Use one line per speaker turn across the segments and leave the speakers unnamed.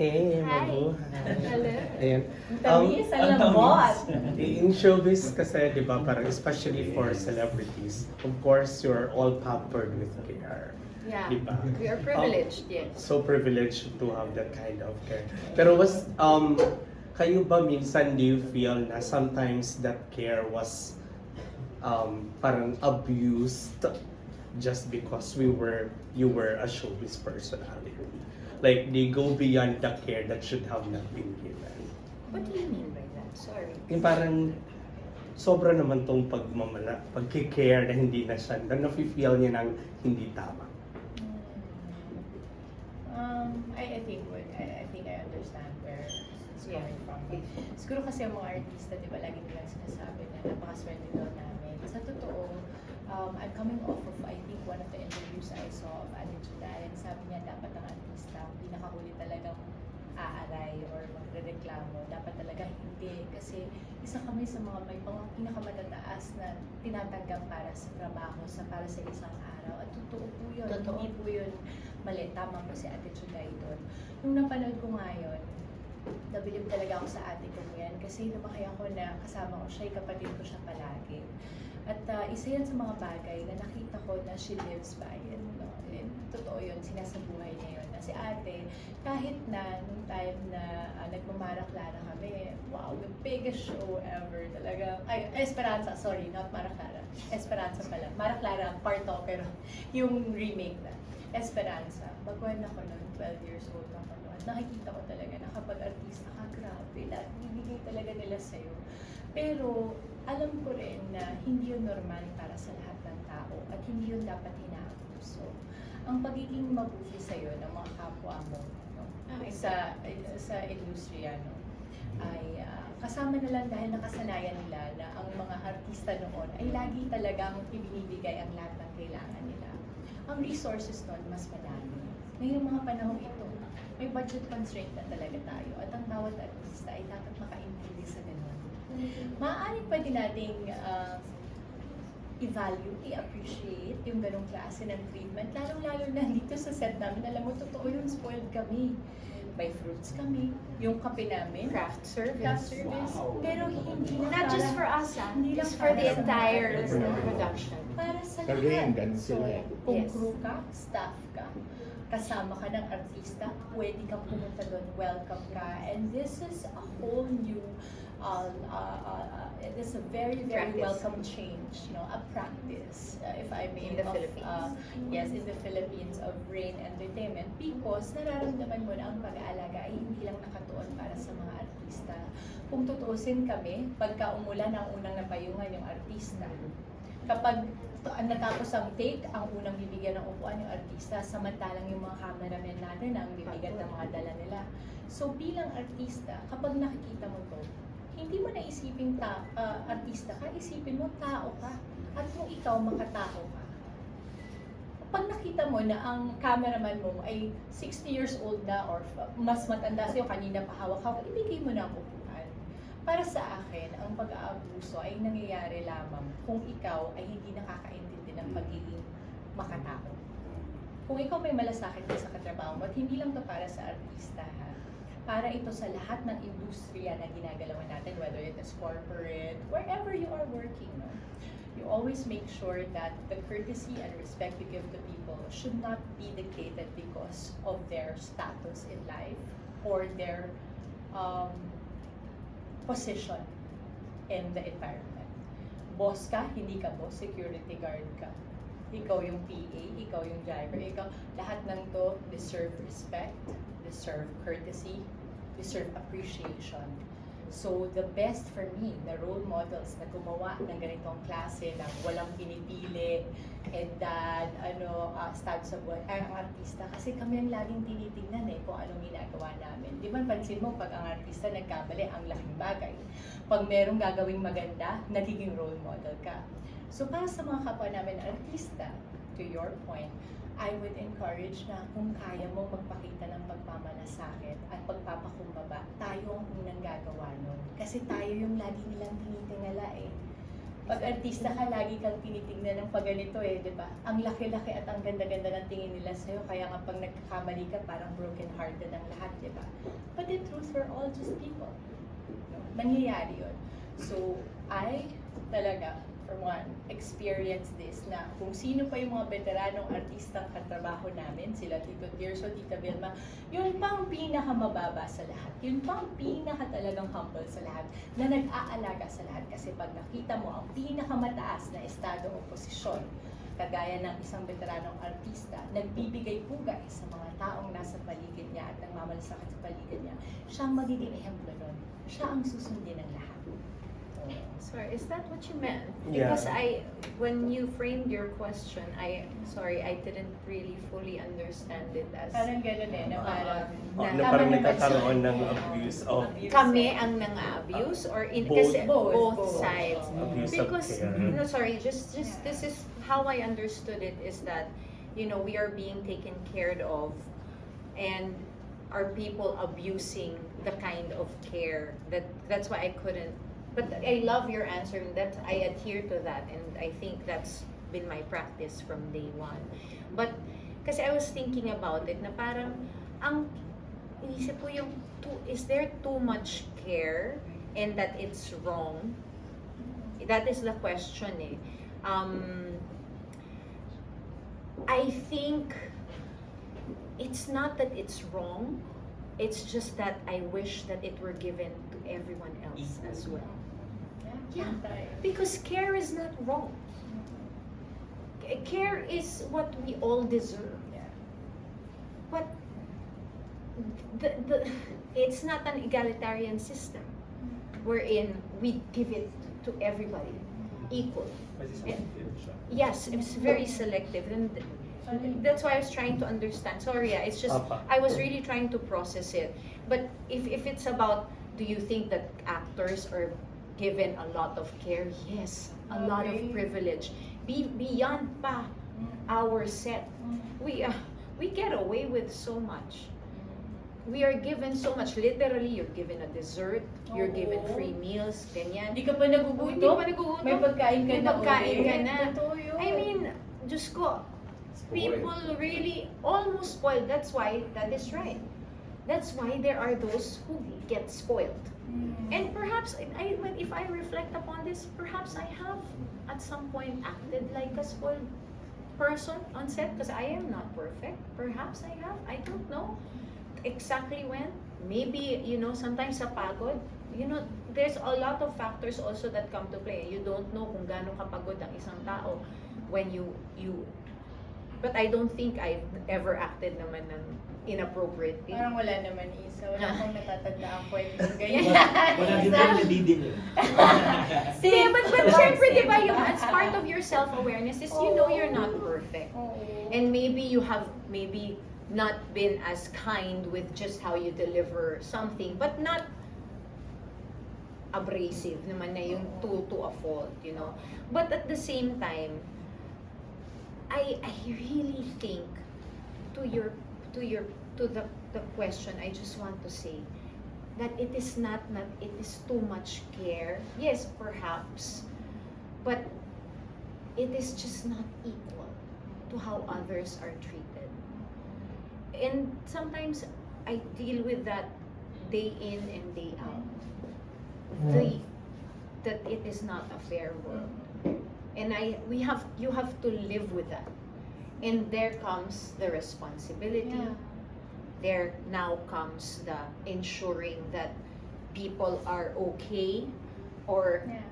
Hey,
Hi.
mabuhay.
Hello.
Ayan.
Ang tamis, ang
ang
lambot.
In showbiz kasi, di ba, parang especially for celebrities, of course, you're all pampered with care.
Yeah.
Di ba?
We are privileged, yes.
So privileged to have that kind of care. Pero was, um, kayo ba minsan do you feel na sometimes that care was um, parang abused just because we were, you were a showbiz personality? Like, they go beyond the care that should have not been given.
What do you mean by that? Sorry.
Yung parang sobra naman tong pagmamala, pagkikare na hindi na siya, na nafe-feel niya ng hindi tama.
Um, I, I think I, I think I understand where it's coming from. Siguro kasi ang mga artista, di ba, lagi nilang sinasabi na napakaswerte daw namin. Sa totoo, um, I'm coming off of, I think, one of the interviews I saw of Ate Juday, and sabi niya, dapat ang artista, pinakahuli talagang aaray or magre-reklamo. Dapat talaga hindi. Kasi isa kami sa mga may pinakamatataas na tinatanggap para sa trabaho, sa para sa isang araw. At totoo po yun.
Totoo.
Hindi po yun mali. Tama po si Ate Juday doon. Nung napanood ko ngayon, nabilib talaga ako sa ate ko yan kasi lumaki ako na kasama ko siya, kapatid ko siya palagi. At ah, isa yan sa mga bagay na nakita ko na she lives by it. No? And totoo yun, sinasabuhay niya yun. Na si ate, kahit na nung time na uh, nagmamaraklara kami, wow, the biggest show ever. Talaga, ay, Esperanza, sorry, not Maraklara. Esperanza pala. Maraklara, part of, pero yung remake na. Esperanza. Bagwan ako noon, 12 years old ako noon. Nakikita ko talaga na kapag artista ka, grabe, lahat bibigay talaga nila sa'yo. Pero alam ko rin na hindi yun normal para sa lahat ng tao at hindi yun dapat inaabuso. Ang pagiging mabuti sa'yo ng mga kapwa mo no, sa, sa industriya no, ay ah, kasama na lang dahil nakasanayan nila na ang mga artista noon ay lagi talagang ibinibigay ang lahat ng kailangan nila. Ang resources noon mas madami. Ngayong mga panahon ito, may budget constraint na talaga tayo at ang bawat artista ay dapat makaintindi sa ganun. Maaaring pwede nating ah, i-value, i-appreciate yung ganong klase ng treatment. Lalo-lalo na dito sa set namin, alam mo, totoo yung spoiled kami. May fruits kami, yung kape namin,
Craft service.
craft service, pero hindi na
Not just for
para-
us, ah.
Hindi lang
Just for the
para
entire production.
para sa lahat.
sila
So,
eh.
kung
Yes.
crew ka, staff ka, kasama ka ng artista, pwede kang pumunta doon, welcome ka. And this is a whole new, uh, uh, uh, it is a very, very
Practice.
welcome change, no? a practice, uh, if I may,
In the
of,
Philippines.
uh, yes, in the Philippines of Rain Entertainment because nararamdaman mo na ang pag-aalaga ay hindi lang nakatuon para sa mga artista. Kung tutuusin kami, pagka umulan ang unang napayungan yung artista. Kapag to- natapos ang take, ang unang bibigyan ng upuan yung artista, samantalang yung mga cameramen natin ang bibigat ng mga dala nila. So bilang artista, kapag nakikita mo to, hindi mo naisipin ta ah, artista ka, isipin mo tao ka. At kung ikaw makatao ka, pag nakita mo na ang cameraman mo ay 60 years old na or mas matanda sa'yo, kanina pa hawak-hawak, ibigay mo na ang upuan. Para sa akin, ang pag-aabuso ay nangyayari lamang kung ikaw ay hindi nakakaintindi ng pagiging makatao. Kung ikaw may malasakit ka sa katrabaho mo, at hindi lang to para sa artista ha, para ito sa lahat ng industriya na ginagalawan natin, whether it is corporate, wherever you are working, no? you always make sure that the courtesy and respect you give to people should not be dictated because of their status in life or their um, position in the environment. Boss ka, hindi ka boss, security guard ka. Ikaw yung PA, ikaw yung driver, ikaw, lahat ng to deserve respect, deserve courtesy, deserve appreciation. So, the best for me, the role models na gumawa ng ganitong klase ng walang pinipili, edad, ano, uh, start sa buhay, ay ang artista. Kasi kami ang laging tinitingnan eh kung anong ginagawa namin. Di ba pansin mo, pag ang artista nagkamali, ang laking bagay. Pag merong gagawing maganda, nagiging role model ka. So, para sa mga kapwa namin artista, to your point, I would encourage na kung kaya mo magpakita ng pagmamalasakit at pagpapakumbaba, tayo ang unang gagawa nun. Kasi tayo yung lagi nilang tinitingala eh. Pag artista ka, lagi kang tinitingnan ng pag ganito eh, di ba? Ang laki-laki at ang ganda-ganda ng tingin nila sa'yo, kaya nga pag nagkakamali ka, parang broken-hearted ang lahat, di ba? But the truth, we're all just people. Nangyayari yun. So, I talaga, for one, experience this na kung sino pa yung mga veteranong artistang katrabaho namin, sila Tito Tirso, Tita Vilma, yun pa ang pinakamababa sa lahat. Yun pa ang pinaka talagang humble sa lahat na nag-aalaga sa lahat. Kasi pag nakita mo ang pinakamataas na estado o posisyon, kagaya ng isang veteranong artista, nagbibigay pugay sa mga taong nasa paligid niya at nagmamalasakit sa paligid niya, siya ang magiging ehemplo nun. Siya ang susundin ng lahat.
Sorry, is that what you meant?
Yeah.
Because I, when you framed your question, I, sorry, I didn't really fully understand it as
Parang ganun eh, na parang...
Oh,
Na-
na
tama
parang
naman
nagkakaroon
siya.
ng abuse of
Abuse.
kami ang nang-abuse or in
Both.
kasi
Both,
both,
both.
sides.
abuse
Because
of care.
no, sorry, just just
Yeah.
this is how I understood it is that you know we are being taken care of, and are people abusing the kind of care that that's why I couldn't. But I love your answer and that I adhere to that and I think that's been my practice from day one. But kasi I was thinking about it na parang ang inisip ko yung too, is there too much care and that it's wrong? That is the question eh. Um, I think it's not that it's wrong. It's just that I wish that it were given to everyone else as well. Yeah. Because care is not wrong. Care is what we all deserve.
Yeah.
But the, the, it's not an egalitarian system wherein we give it to everybody equally. Yes, it's very selective. And that's why I was trying to understand. Sorry, yeah, it's just, I was really trying to process it. But if, if it's about, do you think that actors are given a lot of care? Yes, a lot of privilege. Be, beyond pa our set. We, uh, we get away with so much. We are given so much. Literally, you're given a dessert, you're given free meals, ganyan.
Hindi ka pa nagugutom?
Hindi pa nagugutom.
May pagkain ka
May
na
pagkain
ulit.
ka na. I mean, Diyos ko, people really almost spoiled. That's why that is right. That's why there are those who get spoiled.
Mm.
And perhaps, I, when- if I reflect upon this, perhaps I have at some point acted like a spoiled person on set because I am not perfect. Perhaps I have. I don't know exactly when. Maybe, you know, sometimes sa pagod, you know, there's a lot of factors also that come to play. You don't know kung gaano kapagod ang isang tao when you, you, but I don't think I've ever acted naman ng inappropriately.
Parang wala naman isa. Wala
Ah.
akong natatanda ang kwento ng ganyan.
Wala din tayo nadidinig.
Yeah, but, but syempre, di ba, yung as part of your self-awareness is you know you're not perfect.
Oo.
And maybe you have maybe not been as kind with just how you deliver something, but not abrasive naman na yung to, to a fault, you know. But at the same time, I I really think to your to your to the the question, I just want to say that it is not not it is too much care. Yes, perhaps, but it is just not equal to how others are treated. And sometimes I deal with that day in and day out. The that it is not a fair world. And I we have you have to live with that. And there comes the responsibility.
Yeah.
There now comes the ensuring that people are okay or
Yeah.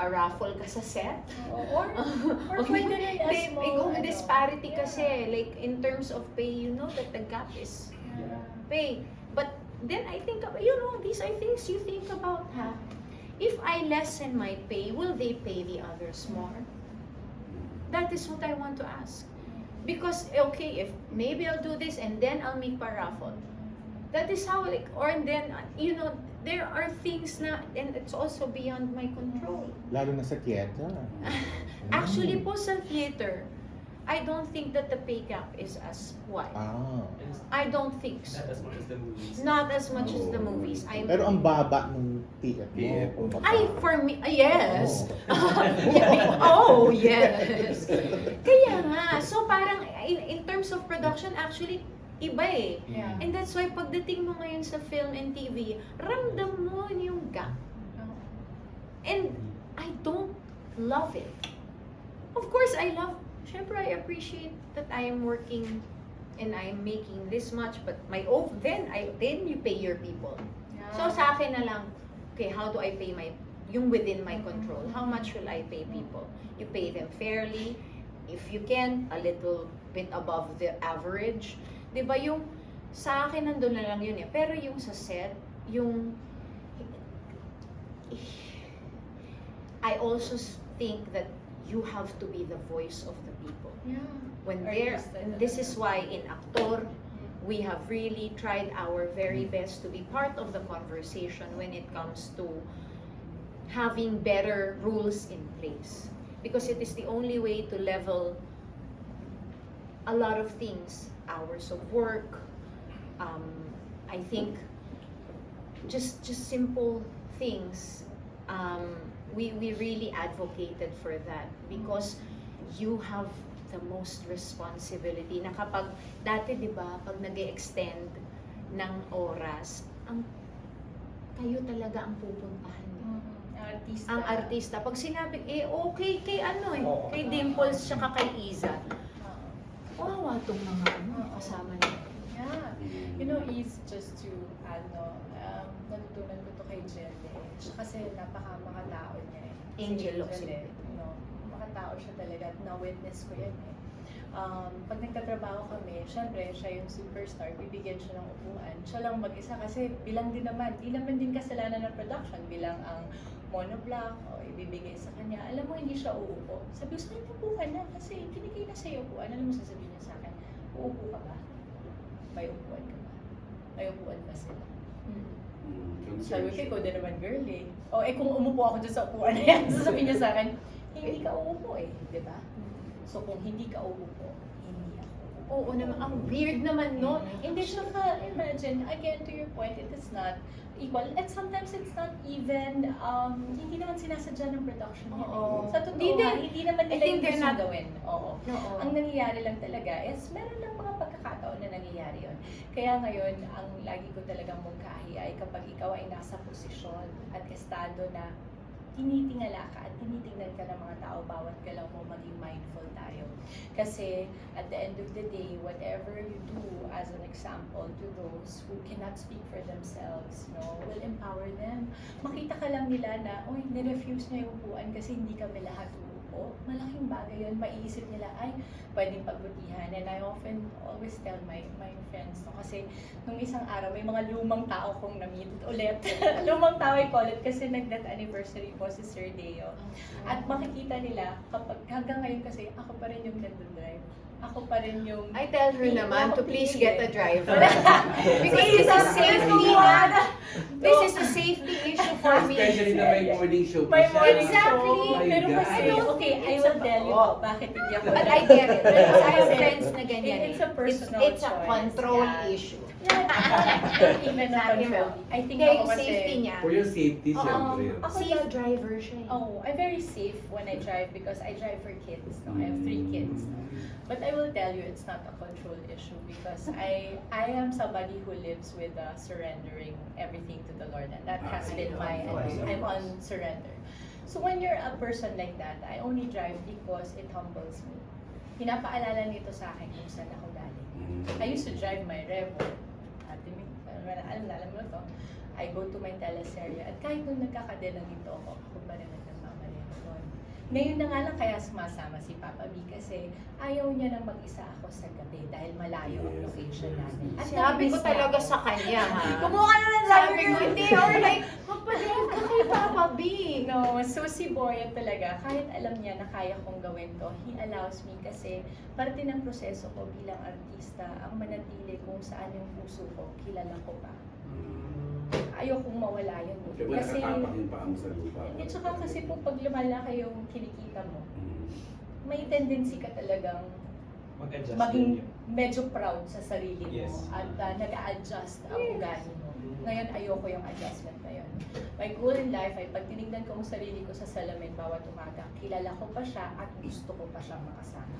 a raffle ka sa set.
Oo. Or, or pwede rin as
May, may
ano.
disparity
Yeah.
kasi, like in terms of pay, you know that the gap is
Yeah.
pay. But then I think, of- you know, these are things you think about, ha? If I lessen my pay, will they pay the others more? That is what I want to ask. Because, okay, if maybe I'll do this and then I'll make pa raffle. That is how, like, or and then, you know, there are things na, and it's also beyond my control.
Lalo na sa theater.
Actually po sa theater, I don't think that the pay gap is as wide.
Ah.
I don't think so.
Not as much as the movies.
Not as much as the
Oo.
movies. I'm
Pero ang baba ng PF mo.
PF.
Ay, for me, ah, yes.
Oh.
oh, yes. Kaya nga, so parang in, in terms of production, actually, iba eh.
Yeah.
And that's why pagdating mo ngayon sa film and TV, ramdam mo yung gap. And I don't love it. Of course, I love, syempre I appreciate that I am working and I am making this much, but my oh, then I then you pay your people. So sa akin na lang, okay, how do I pay my, yung within my control, how much will I pay people? You pay them fairly, if you can, a little bit above the average. Di ba yung, sa akin nandun na lang yun eh. Pero yung sa set, yung, I also think that you have to be the voice of the people.
Yeah.
When and this is why in Actor, we have really tried our very best to be part of the conversation when it comes to having better rules in place. Because it is the only way to level a lot of things, hours of work, um, I think just just simple things. Um, we, we really advocated for that because you have the most responsibility na kapag dati 'di ba pag nag extend ng oras ang kayo talaga ang pupuntahan
Mhm. Ang artista.
ang artista pag sinabi eh okay kay ano eh kay Dimples tsaka kay Iza
Oo.
wawa tong mga ano kasama niya
Yeah. You know, is just to, ano, um, natutunan ko to kay eh. Siya kasi napaka makatao niya eh.
Angel Locsin.
eh. No, makatao siya talaga at na-witness ko yan eh. Um, pag nagtatrabaho kami, syempre, siya yung superstar, bibigyan siya ng upuan. Siya lang mag-isa kasi bilang din naman, di naman din kasalanan ng production, bilang ang monoblock o ibibigay sa kanya. Alam mo, hindi siya uupo. Sabi ko, sa'yo, upo ka na kasi binigay na sa'yo upuan. Alam mo, sasabihin niya sa akin, uupo ka ba? May upuan ka ba? May upuan ba sila?
Mm.
Sabi ko, ikaw din naman girl eh. O eh kung umupo ako dyan sa upuan na yan, sasabihin niya sa akin, hindi ka uupo eh, di ba? So kung hindi ka uupo, hindi ako
oo naman ang weird naman no
Hindi siya ka, imagine, again to your point, it is not equal. And sometimes it's not even, um, hindi naman sinasadya ng production yan. eh.
Oo.
Sa totoo,
Hindi
hindi naman
I
nila
think
yung
they're
gusto
not-
gawin. Oo.
Oo.
Ang nangyayari lang talaga is meron lang mga pagkakataon na nangyayari yon. Kaya ngayon, ang lagi ko talagang mungkahi ay kapag ikaw ay nasa posisyon at estado na tinitingala ka at tinitingnan ka ng mga tao bawat galaw mo, maging mindful tayo. Kasi at the end of the day, whatever you do as an example to those who cannot speak for themselves, no, will empower them. Makita ka lang nila na, uy, nirefuse niya yung upuan kasi hindi kami lahat uupo. Malaking bagay yun. Maiisip nila, ay, pwedeng pagbutihan. And I often always tell my my friends, no, kasi nung isang araw, may mga lumang tao kong na-meet ulit. lumang tao I call it kasi nag-death anniversary po si Sir Deo. At makikita nila, kapag hanggang ngayon kasi, ako pa rin yung nag-drive. Ako pa rin yung...
I tell her
Hindi
naman
ako
to please get a driver. Because this is safety na. This is a safety issue for me.
Especially na may morning show siya.
morning
Exactly.
Oh my
Pero
God.
kasi,
I don't
okay,
think
I
it's
will
a-
tell you
Oo.
bakit hindi ako
But I get it. Because I have friends na ganyan
It's
eh.
a personal
It's, it's a
choice.
control
Yeah.
issue.
Yeah, not even control.
even-
I think
Kaya
ako
yung
kasi...
safety niya.
For your safety,
Oo.
syempre.
Ako
Safe
lang-
driver siya eh.
Oh, I'm very safe when I drive because I drive for kids. No? I have three kids. No? But I will tell you, it's not a control issue because I I am somebody who lives with uh, surrendering everything to the Lord, and that has been my. I'm on surrender. So when you're a person like that, I only drive because it humbles me. Pinapaalala nito sa akin kung saan ako galing. I used to drive my Revo. Mick, alam na, alam na, alam mo to. I go to my teleserye at kahit nung nagkakadela nito ako, ako pa rin ang nagmamaneho doon. Ngayon na nga lang kaya sumasama si Papa B kasi ayaw niya nang mag-isa ako sa gabi dahil malayo ang location namin. At
Sabi ko talaga sa kanya ha.
Kumuha ka na ng
ko,
ko.
hindi. Or like, magpa-drive ka kay Papa B.
No, so si Boya talaga, kahit alam niya na kaya kong gawin to, he allows me kasi parte ng proseso ko bilang artista ang manatili kung saan yung puso ko, kilala ko pa. Ayaw kong mawala yun. eh.
Diba
Kasi,
nakatapak yung paa mo sa lupa?
at saka kasi po pag lumalaki yung kinikita mo,
Mm.
may tendency ka talagang
Mag-adjust
maging medyo proud sa sarili mo
Yes.
at uh, nag-a-adjust ang
Yes.
ugali mo. Ngayon, ayoko yung adjustment na yun. My goal in life ay pag tinignan ko ang sarili ko sa salamin bawat umaga, kilala ko pa siya at gusto ko pa siyang makasama.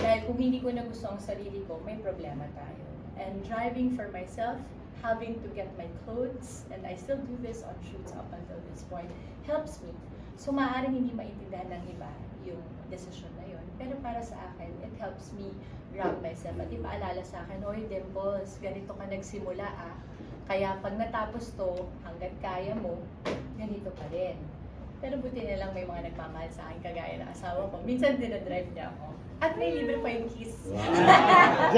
Dahil kung hindi ko na gusto ang sarili ko, may problema tayo. And driving for myself, having to get my clothes, and I still do this on shoots up until this point, helps me. So maaaring hindi maintindihan ng iba yung decision na yun. Pero para sa akin, it helps me ground myself at ipaalala sa akin, Hoy Dimples, ganito ka nagsimula ah. Kaya pag natapos to, hanggat kaya mo, ganito pa rin. Pero buti na lang may mga nagmamahal sa akin kagaya ng asawa ko. Minsan dinadrive niya ako. At may libre pa yung kiss.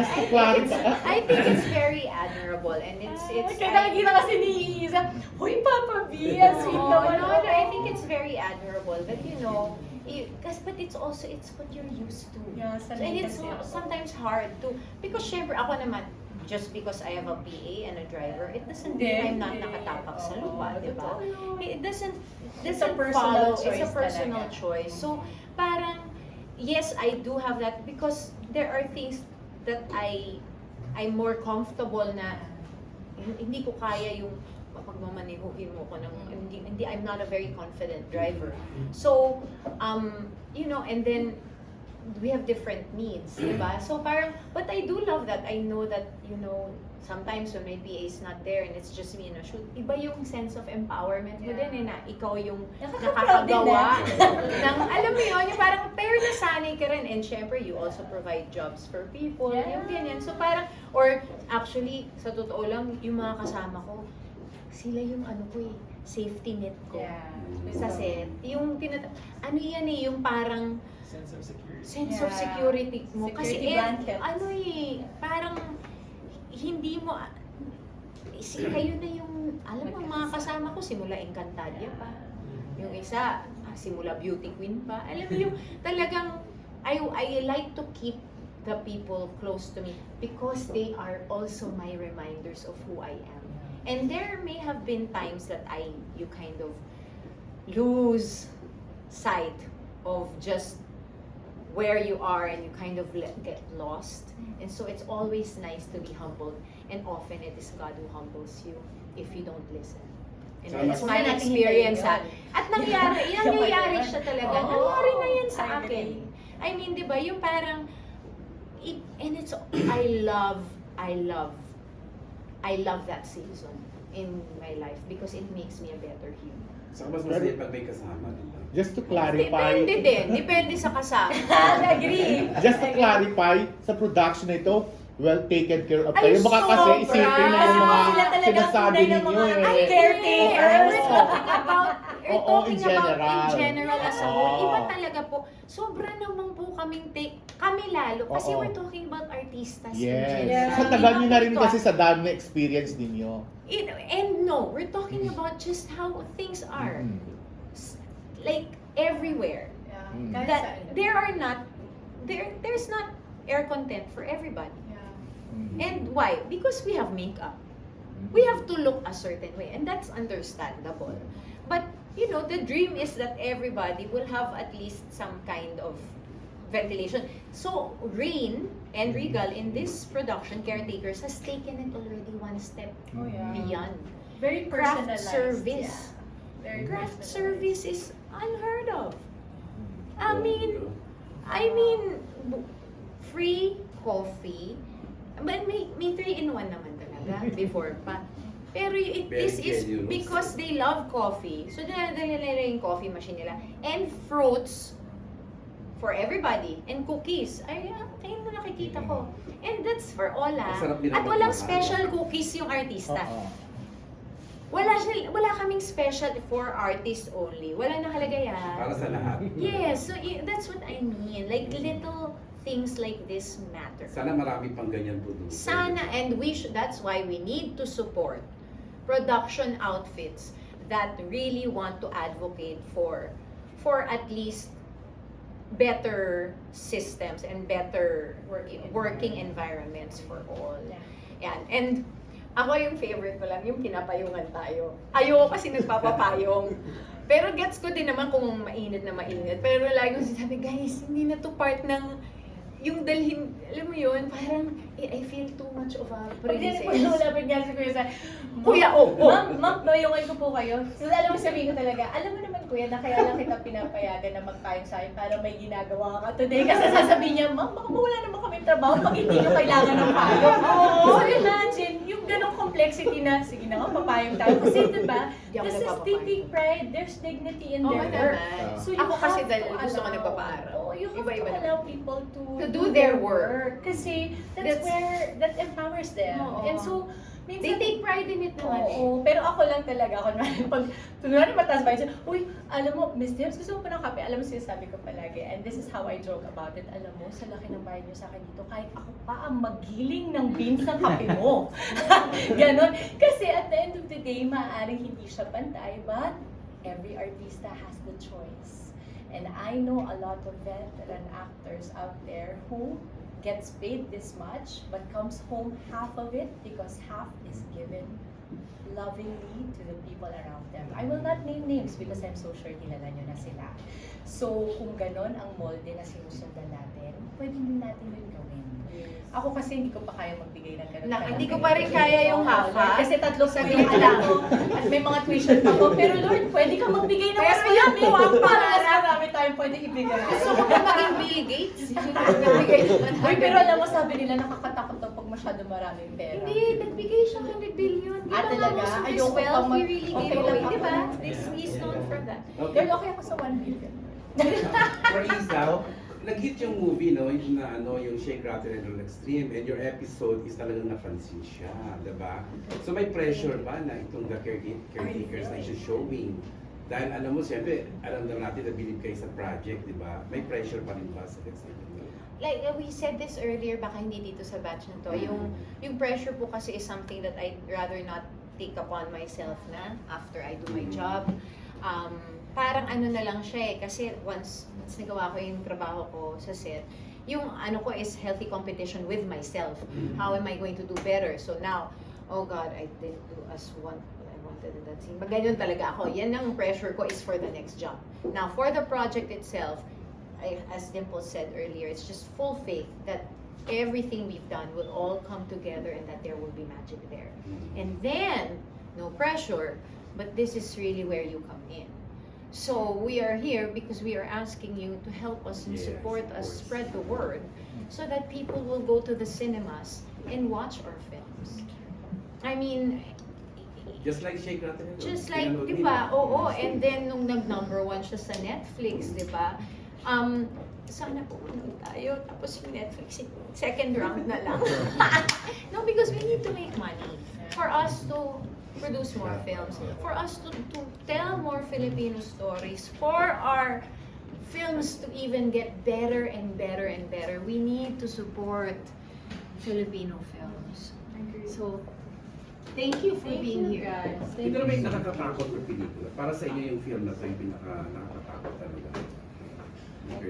Just to clarify.
I think it's very admirable and it's it's
Kaya nakikita kasi ni Isa, Hoy Papa B, ang sweet naman
no,
ako."
no, I think it's very admirable but you know you, cause, but it's also it's what you're used to
Yeah,
So, and it's sometimes hard to because syempre ako naman just because I have a PA and a driver it doesn't mean I'm not nakatapak sa lupa di ba? it doesn't
It's a
doesn't
personal
follow it's a
choice
personal
talaga.
choice. So parang yes I do have that because there are things that I I'm more comfortable na hindi ko kaya yung pagmamanehuhin mo ko ng hindi, hindi I'm not a very confident driver. So, um, you know, and then we have different needs, di ba? So parang, but I do love that. I know that, you know, sometimes when my PA is not there and it's just me in a shoot, iba yung sense of empowerment mo
Yeah.
din eh, na ikaw yung nakakagawa ng, alam mo yun, yung parang, pero nasanay ka rin. And syempre, you also provide jobs for people,
Yeah.
yung ganyan. So parang, or actually, sa totoo lang, yung mga kasama ko, sila yung ano ko eh, safety net ko.
Yeah.
Sa set. Yung tinat ano yan eh, yung parang
Sense of security.
sense of
Yeah.
security mo. Kasi
Security
eh,
blanket.
ano eh, parang hindi mo, si kayo na yung, alam mo, mga kasama ko, simula Encantadia pa. Yung isa, ah, simula Beauty Queen pa. Alam mo yung talagang, I, I like to keep the people close to me because they are also my reminders of who I am. And there may have been times that I, you kind of lose sight of just where you are and you kind of let, get lost. And so it's always nice to be humbled. And often it is God who humbles you if you don't listen. And
Sana-
that's my experience
hintayin
ha. At nangyari, yan, nangyari siya talaga.
Oo.
Nangyari na yan sa
I
akin.
agree.
I mean, di ba, yung parang, it, and it's, I love, I love, I love that season in my life because it makes me a better human.
Saka mas masaya pag may kasama, di ba?
Just to clarify.
Depende din, depende sa kasama.
Agree.
Just to clarify, sa production na ito, well taken care of
Ay,
kayo. Baka kasi
sobra!
isipin na yung mga
Sila talaga ang
sinasabi
tunay na
ninyo
mga
eh.
Ay,
caretakers.
We're talking about, we're
Oo,
talking
in
about
general.
in general as a
Oo.
whole. Iba talaga po. Sobra naman po kaming take, kami lalo. Kasi
Oo.
we're talking about artistas in
Yes.
general.
Sa tagal nyo na rin kasi sa dami na experience ninyo.
it- and no, we're talking about just how things are.
Mm.
S- Like, everywhere.
Yeah.
Mm.
Kahit
That there are not, there there's not air content for everybody.
Yeah.
Mm.
And why? Because we have makeup. we have to look a certain way and that's understandable but you know the dream is that everybody will have at least some kind of ventilation so rain and regal in this production caretakers has taken it already one step
Oh, yeah.
beyond
Very
craft
personalized.
service
Yeah. Very
craft
personalized.
service is unheard of
Mm.
i mean I mean, free coffee. But may, may three in one naman talaga before pa. Pero it
Very
is is
generous.
because they love coffee. So dinadala nila yung coffee machine nila. And fruits for everybody. And cookies. Ay, ah, kayo na nakikita ko. And that's for all ah.
Masarap din
At
ang
walang special cookies yung artista.
Oo.
Wala, sila, wala kaming special for artists only. Wala nakalagay ah.
Para sa lahat.
Yes, so that's what I mean. Like little things like this matter.
Sana marami pang ganyan po.
Sana and we should that's why we need to support production outfits that really want to advocate for for at least better systems and better
Working
working environments for all.
Yeah.
Yan. And ako yung favorite ko lang, yung pinapayungan tayo. Ayoko kasi nagpapapayong. Pero gets ko din naman kung mainit na mainit. Pero lagi kong sinasabi, guys, hindi na to part ng yung dalhin, alam mo yun, parang, I feel too much of a
Pag din po
princess.
lumapit nga si Kuya sa,
Kuya, oh, oh.
Ma'am, ma'am, bayungan ko po kayo. So, alam mo sabihin ko talaga, alam mo naman kuya, na kaya lang kita pinapayagan na magpayong sa akin para may ginagawa ka today. Kasi sasabihin niya, ma'am, baka wala naman kami trabaho pag hindi nyo kailangan ng payo. So imagine, yung ganong complexity na, sige na nga, papayong tayo. Kasi diba, this is taking pride, there's dignity in
Oo
their work. So you
Ako kasi dahil
to
gusto ko nagpapaaral.
Oo, you have to allow people to,
To do their work.
Kasi that's,
That's-
where, that empowers them.
Oo.
And so,
They
minsan,
take pride in it naman eh.
Oo, pero ako lang talaga, ako naman, pag, kunwari mataas ba yun, uy, alam mo, Miss James, gusto mo pa ng kape? Alam mo, sinasabi ko palagi, and this is how I joke about it, alam mo, sa laki ng bayad niyo sa akin dito, kahit ako pa ang magiling ng beans ng kape mo. Ganon. Kasi at the end of the day, maaaring hindi siya pantay, but every artista has the choice. And I know a lot of veteran actors out there who gets paid this much but comes home half of it because half is given lovingly to the people around them. I will not name names because I'm so sure kilala nyo na sila. So, kung ganon ang molde na sinusundan natin, pwede din natin yun gawin. Ako kasi hindi ko pa kaya magbigay ng ganun.
Na,
kalaking
hindi ko pa rin kaya yung
Oo,
half,
Lord,
ha?
Kasi tatlo po yung alam ko. At may mga tuition pa ko. Pero Lord, pwede ka magbigay ng mas
Pero yun
marami.
po ang
Para mas marami tayong pwede ibigay.
Gusto ko pa maging Bill Gates.
Uy,
100
pero alam mo, sabi nila nakakatakot daw pag masyado maraming pera.
Hindi, nagbigay siya 100 billion. Di
Ah,
ba
talaga?
nga, most of his wealth, he really
okay
gave
lang
away. Di ba? he's known for that.
Pero okay ako sa 1 billion.
For Isaw, nag-hit yung movie, no? Yung na ano, yung Shake, Rattle, and Roll Extreme. And your episode is talagang napansin siya, di ba? So may pressure ba na itong the careta- caretakers na siya showing? Dahil alam mo, siyempre, alam naman natin na believe kayo sa project, di ba? May pressure pa rin ba sa extent
Like uh, we said this earlier, baka hindi dito sa batch na to, yung, yung pressure po kasi is something that I'd rather not take upon myself na after I do my
Mhm.
job. Um, parang ano na lang siya eh, kasi once, once nagawa ko yung trabaho ko sa set, yung ano ko is healthy competition with myself. How am I going to do better? So now, oh God, I didn't do as one I wanted in that scene. But ganyan talaga ako. Yan ang pressure ko is for the next job. Now, for the project itself, I, as Dimple said earlier, it's just full faith that everything we've done will all come together and that there will be magic there. And then, no pressure, but this is really where you come in. So we are here because we are asking you to help us and
Yes,
support us,
course.
spread the word, so that people will go to the cinemas and watch our films. I mean,
Just like Shake, Rattle,
just like, di ba? Oo, and then nung nag-number one siya sa Netflix, di ba? Um, sana po manood tayo. Tapos yung Netflix, second round na lang. no, because we need to make money for us to produce more films, for us to, to tell more Filipino stories, for our films to even get better and better and better. We need to support Filipino films. So, thank you for
Thank
being
you
here.
guys. Thank
Ito na ba
you
yung nakakatakot na pelikula? Para sa inyo yung film na to yung pinaka nakakatakot talaga.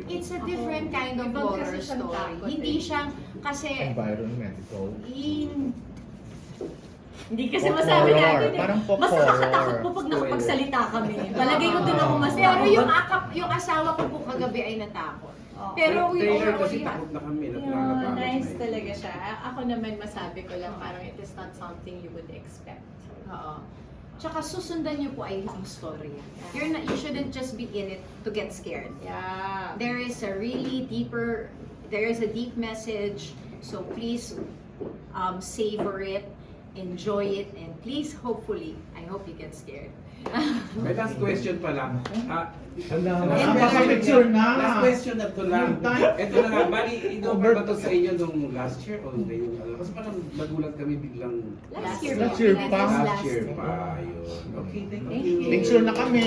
It's a different kind of horror
siyang
story. Hindi
eh.
siya kasi
Environmental.
in
Hindi kasi
Pop
masabi
horror.
natin eh.
Parang pop
Mas nakakatakot
horror.
po pag nakapagsalita kami. Palagay ko din ako mas
Pero yung akap, yung asawa ko po kagabi ay natakot.
Oo.
Pero we
trailer kasi
already
takot na kami.
Yeah,
nakakatakot
nice
na eh.
talaga siya. Ako naman masabi ko lang parang it is not something you would expect.
Oo. Tsaka susundan niyo po ay ang story. You're not, you shouldn't just be in it to get scared.
Yeah.
There is a really deeper, there is a deep message. So please um, savor it, enjoy it, and please, hopefully, I hope you get scared.
May last question pala. Ah,
Wala.
last
Ah,
question
picture na.
Last question na to lang. Ito na nga, bali, ino-over ba to sa inyo nung last year o ngayon? Ano? Kasi parang nagulat kami biglang
Last year
Last year
Last
pa.
last
last year
pa. Yun. Okay, thank
Thank
you.
you.
Picture na kami.